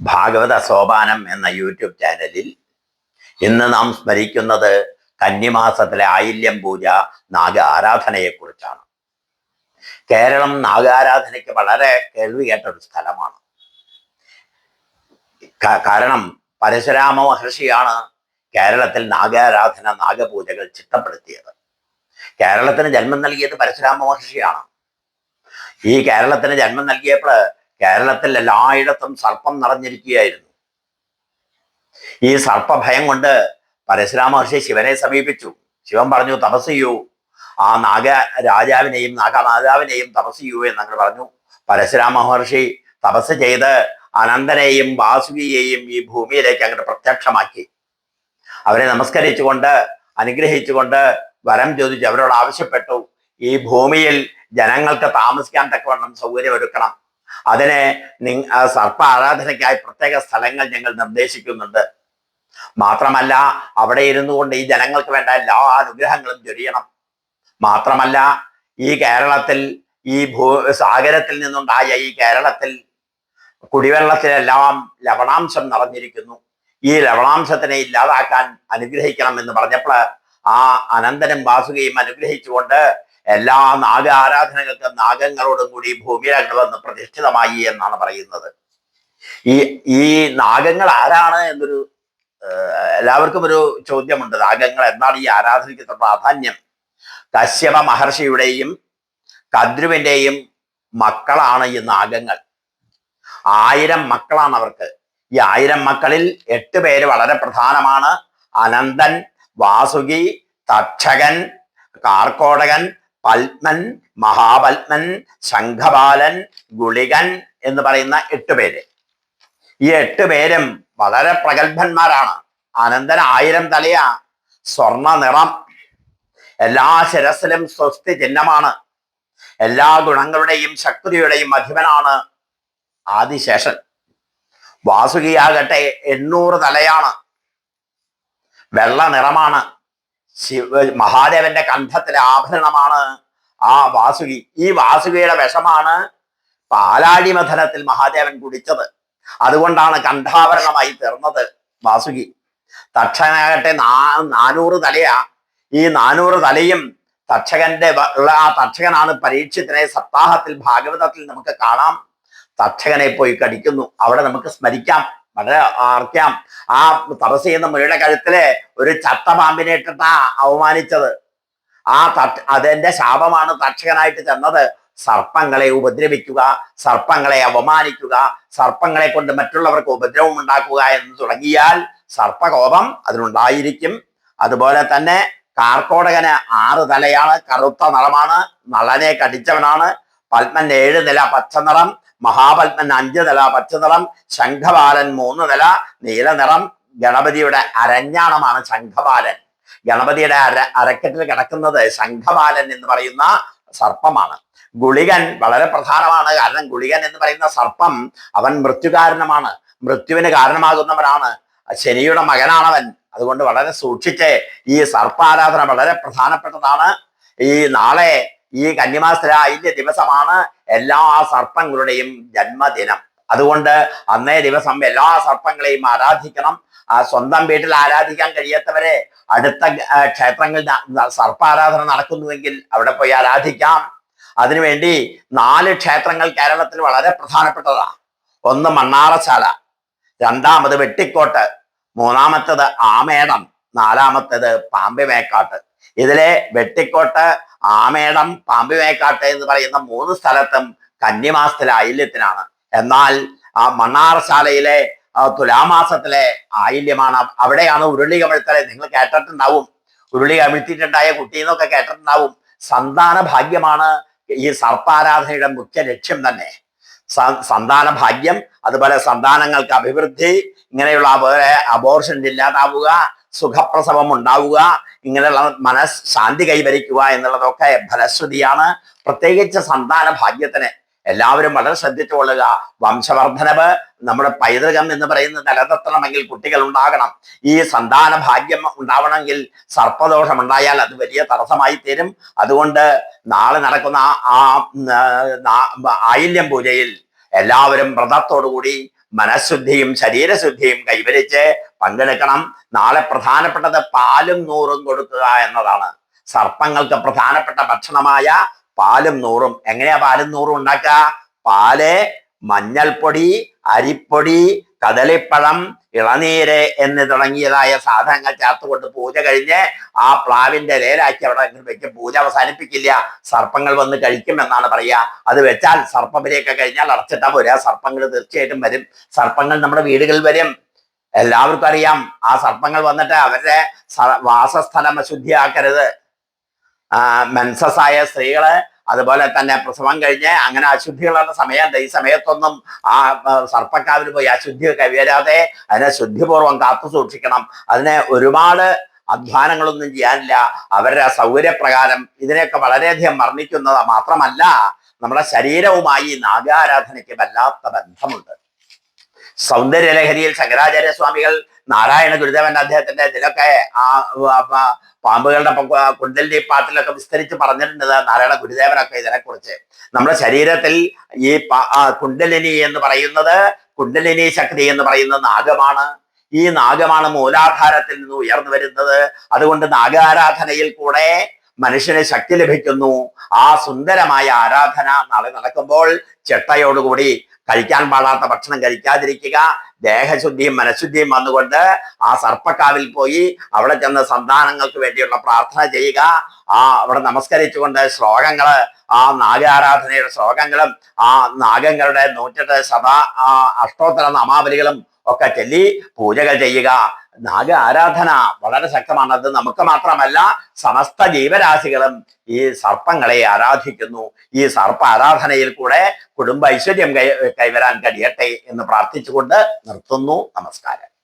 ഭാഗവത സോപാനം എന്ന യൂട്യൂബ് ചാനലിൽ ഇന്ന് നാം സ്മരിക്കുന്നത് കന്നിമാസത്തിലെ ആയില്യം പൂജ നാഗ ആരാധനയെക്കുറിച്ചാണ്. കേരളം നാഗാരാധനയ്ക്ക് വളരെ കേൾവി കേട്ട ഒരു സ്ഥലമാണ് കാരണം പരശുരാമ മഹർഷിയാണ് കേരളത്തിൽ നാഗാരാധന നാഗപൂജകൾ ചിട്ടപ്പെടുത്തിയത്. കേരളത്തിന് ജന്മം നൽകിയത് പരശുരാമ മഹർഷിയാണ്. ഈ കേരളത്തിന് ജന്മം നൽകിയപ്പോൾ കേരളത്തിൽ എല്ലായിടത്തും സർപ്പം നിറഞ്ഞിരിക്കുകയായിരുന്നു. ഈ സർപ്പഭയം കൊണ്ട് പരശുരാമ മഹർഷി ശിവനെ സമീപിച്ചു. ശിവൻ പറഞ്ഞു തപസ് ചെയ്യൂ. ആ നാഗ രാജാവിനെയും നാഗമാതാവിനെയും തപസ് ചെയ്യൂ പറഞ്ഞു. പരശുരാമ മഹർഷി തപസ് ചെയ്ത് അനന്തനെയും വാസുകിയെയും ഈ ഭൂമിയിലേക്ക് അങ്ങോട്ട് പ്രത്യക്ഷമാക്കി. അവരെ നമസ്കരിച്ചുകൊണ്ട് അനുഗ്രഹിച്ചുകൊണ്ട് വരം ചോദിച്ചു. അവരോട് ആവശ്യപ്പെട്ടു ഈ ഭൂമിയിൽ ജനങ്ങൾക്ക് താമസിക്കാൻ തക്കവണ്ണം സൗകര്യം ഒരുക്കണം അതിന് നി സർപ്പ ആരാധനയ്ക്കായി പ്രത്യേക സ്ഥലങ്ങൾ ഞങ്ങൾ നിർദ്ദേശിക്കുന്നുണ്ട്. മാത്രമല്ല അവിടെ ഇരുന്നു കൊണ്ട് ഈ ജനങ്ങൾക്ക് വേണ്ട എല്ലാ അനുഗ്രഹങ്ങളും ചൊരിയണം. മാത്രമല്ല ഈ കേരളത്തിൽ ഈ ഭൂ സാഗരത്തിൽ നിന്നുണ്ടായ ഈ കേരളത്തിൽ കുടിവെള്ളത്തിലെല്ലാം ലവണാംശം നിറഞ്ഞിരിക്കുന്നു. ഈ ലവണാംശത്തിനെ ഇല്ലാതാക്കാൻ അനുഗ്രഹിക്കണം എന്ന് പറഞ്ഞപ്പോൾ ആ അനന്തനും വാസുകയും അനുഗ്രഹിച്ചുകൊണ്ട് എല്ലാ നാഗ ആരാധനകൾക്കും നാഗങ്ങളോടും കൂടി ഭൂമിയിലങ്ങൾ വന്ന് പ്രതിഷ്ഠിതമായി എന്നാണ് പറയുന്നത്. ഈ ഈ നാഗങ്ങൾ ആരാണ് എന്നൊരു എല്ലാവർക്കും ഒരു ചോദ്യമുണ്ട്. നാഗങ്ങൾ എന്താണ് ഈ ആരാധനയ്ക്ക് പ്രാധാന്യം? കശ്യപ മഹർഷിയുടെയും കദ്രുവിന്റെയും മക്കളാണ് ഈ നാഗങ്ങൾ. ആയിരം മക്കളാണ് അവർക്ക്. ഈ ആയിരം മക്കളിൽ എട്ട് പേര് വളരെ പ്രധാനമാണ്. അനന്തൻ വാസുകി തക്ഷകൻ കാർക്കോടകൻ പത്മൻ മഹാപത്മൻ ശംഖപാലൻ ഗുളികൻ എന്ന് പറയുന്ന എട്ട് പേര്. ഈ എട്ട് പേരും വളരെ പ്രഗത്ഭന്മാരാണ്. അനന്തൻ ആയിരം തലയ സ്വർണ നിറം. എല്ലാ ശിരസിലും സ്വസ്തി ചിഹ്നമാണ്. എല്ലാ ഗുണങ്ങളുടെയും ശക്തിയുടെയും അധിപനാണ് ആദിശേഷൻ. വാസുകിയാകട്ടെ എണ്ണൂറ് തലയാണ്. വെള്ള നിറമാണ്. ശിവ മഹാദേവന്റെ കണ്ഠത്തിലെ ആഭരണമാണ് ആ വാസുകി. ഈ വാസുകിയുടെ വിഷമാണ് പാലാടി മഥനത്തിൽ മഹാദേവൻ കുടിച്ചത്. അതുകൊണ്ടാണ് കണ്ഠാഭരണമായി തീർന്നത് വാസുകി. തക്ഷനാകട്ടെ നാ നാനൂറ് തലയാ. ഈ നാനൂറ് തലയും തക്ഷകന്റെ ആ തക്ഷകനാണ് പരീക്ഷത്തിനെ സപ്താഹത്തിൽ ഭാഗവതത്തിൽ നമുക്ക് കാണാം. തക്ഷകനെ പോയി കടിക്കുന്നു. അവിടെ നമുക്ക് സ്മരിക്കാം. വളരെ ആർക്കാം. ആ തപസ് ചെയ്യുന്ന മുനിയുടെ കഴുത്തിൽ ഒരു ചട്ടപാമ്പിനെ ഇട്ടിട്ടാ അവമാനിച്ചത്. ആ തട്ട് അതിന്റെ ശാപമാണ് തക്ഷകനായിട്ട് ചെന്നത്. സർപ്പങ്ങളെ ഉപദ്രവിക്കുക സർപ്പങ്ങളെ അപമാനിക്കുക സർപ്പങ്ങളെ കൊണ്ട് മറ്റുള്ളവർക്ക് ഉപദ്രവം ഉണ്ടാക്കുക എന്ന് തുടങ്ങിയാൽ സർപ്പകോപം അതിനുണ്ടായിരിക്കും. അതുപോലെ തന്നെ കാർക്കോടകന് ആറ് തലയാണ് കറുത്ത നിറമാണ് നളനെ കടിച്ചവനാണ് പത്മൻ ഏഴ് നില പച്ച നിറം മഹാപത്മൻ അഞ്ച് നില പച്ചനിറം ശംഖപാലൻ മൂന്ന് നില നീലനിറം ഗണപതിയുടെ അരഞ്ഞാണമാണ് ശംഖപാലൻ. ഗണപതിയുടെ അര അരക്കെട്ടിൽ കിടക്കുന്നത് ശംഖപാലൻ എന്ന് പറയുന്ന സർപ്പമാണ്. ഗുളികൻ വളരെ പ്രധാനമാണ്. കാരണം ഗുളികൻ എന്ന് പറയുന്ന സർപ്പം അവൻ മൃത്യുകാരണമാണ്. മൃത്യുവിന് കാരണമാകുന്നവനാണ്. ശനിയുടെ മകനാണവൻ. അതുകൊണ്ട് വളരെ സൂക്ഷിച്ച് ഈ സർപ്പാരാധന വളരെ പ്രധാനപ്പെട്ടതാണ്. ഈ നാളെ ഈ കന്യമാസ്ത്ര അതിന്റെ ദിവസമാണ്. എല്ലാ സർപ്പങ്ങളുടെയും ജന്മദിനം. അതുകൊണ്ട് അന്നേ ദിവസം എല്ലാ സർപ്പങ്ങളെയും ആരാധിക്കണം. ആ സ്വന്തം വീട്ടിൽ ആരാധിക്കാൻ കഴിയാത്തവരെ അടുത്ത ക്ഷേത്രങ്ങളിൽ സർപ്പാരാധന നടക്കുന്നുവെങ്കിൽ അവിടെ പോയി ആരാധിക്കാം. അതിനുവേണ്ടി നാല് ക്ഷേത്രങ്ങൾ കേരളത്തിൽ വളരെ പ്രധാനപ്പെട്ടതാണ്. ഒന്ന് മണ്ണാറശാല രണ്ടാമത് വെട്ടിക്കോട്ട് മൂന്നാമത്തത് ആമേടം നാലാമത്തത് പാമ്പിമേക്കാട്ട്. ഇതിലെ വെട്ടിക്കോട്ട് ആമേടം പാമ്പിമേക്കാട്ട് എന്ന് പറയുന്ന മൂന്ന് സ്ഥലത്തും കന്യമാസത്തിലെ ആയില്യത്തിനാണ്. എന്നാൽ ആ മണ്ണാറശാലയിലെ തുലാമാസത്തിലെ ആയില്യമാണ്. അവിടെയാണ് ഉരുളി കമിഴ്ത്തലെ. നിങ്ങൾ കേട്ടിട്ടുണ്ടാവും. ഉരുളി കമിഴ്ത്തിയിട്ടുണ്ടായ കുട്ടി എന്നൊക്കെ കേട്ടിട്ടുണ്ടാവും. സന്താന ഭാഗ്യമാണ് ഈ സർപ്പാരാധനയുടെ മുഖ്യ ലക്ഷ്യം തന്നെ. സന്താന ഭാഗ്യം അതുപോലെ സന്താനങ്ങൾക്ക് അഭിവൃദ്ധി ഇങ്ങനെയുള്ള വേറെ അബോർഷൻ ഇല്ലാതാവുക സുഖപ്രസവം ഉണ്ടാവുക ഇങ്ങനെയുള്ള മനസ് ശാന്തി കൈവരിക്കുക എന്നുള്ളതൊക്കെ ഫലശ്രുതിയാണ് പ്രത്യേകിച്ച് സന്താന ഭാഗ്യത്തിന് എല്ലാവരും വളരെ ശ്രദ്ധിച്ചുകൊള്ളുക വംശവർദ്ധനവ് നമ്മുടെ പൈതൃകം എന്ന് പറയുന്നത് നിലനിർത്തണമെങ്കിൽ കുട്ടികൾ ഉണ്ടാകണം ഈ സന്താന ഭാഗ്യം ഉണ്ടാവണമെങ്കിൽ സർപ്പദോഷം ഉണ്ടായാൽ അത് വലിയ തടസ്സമായി തീരും അതുകൊണ്ട് നാളെ നടക്കുന്ന ആ- ആയില്യം പൂജയിൽ എല്ലാവരും വ്രതത്തോടുകൂടി മനഃശുദ്ധിയും ശരീരശുദ്ധിയും കൈവരിച്ച് പങ്കെടുക്കണം നാളെ പ്രധാനപ്പെട്ടത് പാലും നൂറും കൊടുക്കുക എന്നതാണ്. സർപ്പങ്ങൾക്ക് പ്രധാനപ്പെട്ട ഭക്ഷണമായ പാലും നൂറും. എങ്ങനെയാ പാലും നൂറും ഉണ്ടാക്കുക? പാൽ മഞ്ഞൾപ്പൊടി അരിപ്പൊടി കദളിപ്പഴം ഇളനീര് എന്ന് തുടങ്ങിയതായ സാധനങ്ങൾ ചേർത്തുകൊണ്ട് പൂജ കഴിഞ്ഞ് ആ പ്ലാവിന്റെ ലേലാക്കി അവിടെ വെച്ച് പൂജ അവസാനിപ്പിക്കില്ല. സർപ്പങ്ങൾ വന്ന് കഴിക്കും എന്നാണ് പറയുക. അത് വെച്ചാൽ സർപ്പബലിയൊക്കെ കഴിഞ്ഞാൽ അടച്ചിട്ടാ പോരാ. സർപ്പങ്ങൾ തീർച്ചയായിട്ടും വരും. സർപ്പങ്ങൾ നമ്മുടെ വീടുകളിൽ വരും. എല്ലാവർക്കും അറിയാം. ആ സർപ്പങ്ങൾ വന്നിട്ട് അവരുടെ വാസസ്ഥലം അശുദ്ധിയാക്കരുത്. ആ മെൻസസ് ആയ സ്ത്രീകൾ അതുപോലെ തന്നെ പ്രസവം കഴിഞ്ഞ് അങ്ങനെ അശുദ്ധികളുള്ള സമയമുണ്ട് ഈ സമയത്തൊന്നും ആ സർപ്പക്കാവിൽ പോയി അശുദ്ധി കവിയരാതെ അതിനെ ശുദ്ധിപൂർവം കാത്തു സൂക്ഷിക്കണം. അതിനെ ഒരുപാട് അധ്വാനങ്ങളൊന്നും ചെയ്യാനില്ല. അവരുടെ സൗകര്യപ്രകാരം ഇതിനെയൊക്കെ വളരെയധികം വർണിക്കുന്നത് മാത്രമല്ല നമ്മുടെ ശരീരവുമായി നാഗാരാധനയ്ക്ക് വല്ലാത്ത ബന്ധമുണ്ട്. സൗന്ദര്യലഹരിയിൽ ശങ്കരാചാര്യ സ്വാമികൾ നാരായണ ഗുരുദേവൻ അദ്ദേഹത്തിന്റെ ഇതിലൊക്കെ ആ പാമ്പുകളുടെ കുണ്ടലിന്റെ കുണ്ടലിനി പാട്ടിലൊക്കെ വിസ്തരിച്ച് പറഞ്ഞിട്ടുണ്ട് നാരായണ ഗുരുദേവനൊക്കെ ഇതിനെക്കുറിച്ച്. നമ്മുടെ ശരീരത്തിൽ ഈ കുണ്ടലിനി എന്ന് പറയുന്നത് കുണ്ടലിനി ശക്തി എന്ന് പറയുന്ന നാഗമാണ്. ഈ നാഗമാണ് മൂലാധാരത്തിൽ നിന്ന് ഉയർന്നു വരുന്നത്. അതുകൊണ്ട് നാഗാരാധനയിൽ കൂടെ മനുഷ്യന് ശക്തി ലഭിക്കുന്നു. ആ സുന്ദരമായ ആരാധന നാളെ നടക്കുമ്പോൾ ചിട്ടയോടുകൂടി കഴിക്കാൻ പാടാത്ത ഭക്ഷണം കഴിക്കാതിരിക്കുക. ദേഹശുദ്ധിയും മനഃശുദ്ധിയും വന്നുകൊണ്ട് ആ സർപ്പക്കാവിൽ പോയി അവിടെ ചെന്ന് സന്താനങ്ങൾക്ക് വേണ്ടിയുള്ള പ്രാർത്ഥന ചെയ്യുക. ആ അവിടെ നമസ്കരിച്ചുകൊണ്ട് ശ്ലോകങ്ങൾ ആ നാഗാരാധനയുടെ ശ്ലോകങ്ങളും ആ നാഗങ്ങളുടെ നൂറ്റെട്ട് ശത ആ അഷ്ടോത്തര നാമാവലികളും ഒക്കെ ചൊല്ലി പൂജകൾ ചെയ്യുക. നാഗ ആരാധന വളരെ ശക്തമാണ് അത് നമുക്ക് മാത്രമല്ല സമസ്ത ജീവരാശികളും ഈ സർപ്പങ്ങളെ ആരാധിക്കുന്നു. ഈ സർപ്പ ആരാധനയിൽ കൂടെ കുടുംബ ഐശ്വര്യം കൈ കൈവരാൻ കഴിയട്ടെ എന്ന് പ്രാർത്ഥിച്ചുകൊണ്ട് നിർത്തുന്നു. നമസ്കാരം.